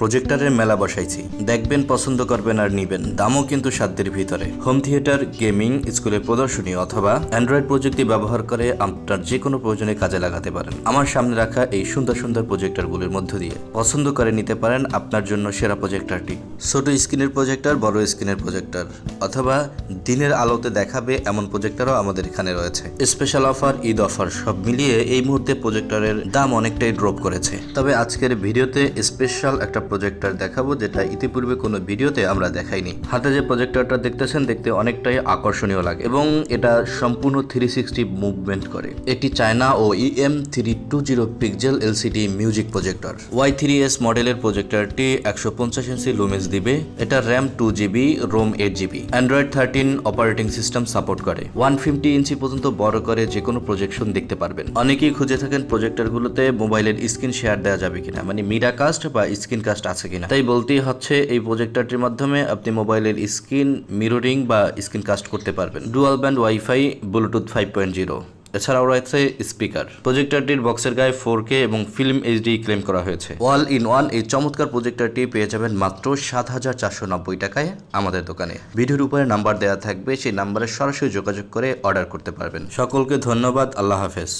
প্রজেক্টরের মেলা বসাইছি। দেখবেন, পছন্দ করবেন আর নিবেন। দামও কিন্তু সাধ্যের ভিতরে। হোম থিয়েটার গেমিং স্কুলের প্রদর্শনী অথবা অ্যান্ড্রয়েড প্রযুক্তি ব্যবহার করে আপনার যে কোনো প্রয়োজনে কাজে লাগাতে পারেন। আমার সামনে রাখা এই সুন্দর সুন্দর প্রজেক্টরগুলির মধ্য দিয়ে। পছন্দ করে নিতে পারেন আপনার জন্য সেরা প্রজেক্টরটি ছোট স্ক্রিনের প্রজেক্টার বড় স্ক্রিনের প্রজেক্টার অথবা দিনের আলোতে দেখাবে এমন প্রজেক্টরও আমাদের এখানে রয়েছে। স্পেশাল অফার ঈদ অফার সব মিলিয়ে এই মুহূর্তে প্রজেক্টারের দাম অনেকটাই ড্রপ করেছে। তবে আজকের ভিডিওতে স্পেশাল একটা প্রজেক্টর দেখাবো, যেটা ইতিপূর্বে কোনো ভিডিওতে আমরা দেখাইনি। হাতে যে প্রজেক্টরটা দেখতেছেন, দেখতে অনেকটাই আকর্ষণীয় লাগে এবং এটা সম্পূর্ণ থ্রি সিক্সটি মুভমেন্ট করে। এটি চায়না ও EM three two zero pixel LCD music projector Y three S মডেলের প্রজেক্টরটি একশো পঞ্চাশ ইঞ্চি লুমেন্স দিবে। এটা RAM two GB ROM eight GB android thirteen operating system support করে। ওয়ান ফিফটি ইঞ্চি পর্যন্ত বড় করে যে কোনো প্রজেকশন দেখতে পারবেন। অনেকেই খুঁজে থাকেন প্রজেক্টরগুলোতে মোবাইলের স্ক্রিন শেয়ার দেওয়া যাবে কিনা। মানে মিরা কাস্ট বা স্ক্রিন কাস্ট আছে কিনা। তাই বলতেই হচ্ছে, এই প্রজেক্টরটির মাধ্যমে আপনি মোবাইলের স্ক্রিন মিররিং বা স্ক্রিন কাস্ট করতে পারবেন। Dual band wifi bluetooth five point zero এছাড়াও রয়েছে স্পিকার প্রজেক্টরটির বক্সের গায়ে ফোর কে এবং ফিল্ম এইচডি ক্লেম করা হয়েছে। ওয়াল ইন ওয়ান এই চমৎকার প্রজেক্টরটি পেয়ে যাবেন মাত্র সাত হাজার চারশো নব্বই টাকায় আমাদের দোকানে। ভিডিওর উপরে নাম্বার দেওয়া থাকবে, সেই নাম্বারে সরাসরি যোগাযোগ করে অর্ডার করতে পারবেন। সকলকে ধন্যবাদ, আল্লাহ হাফেজ।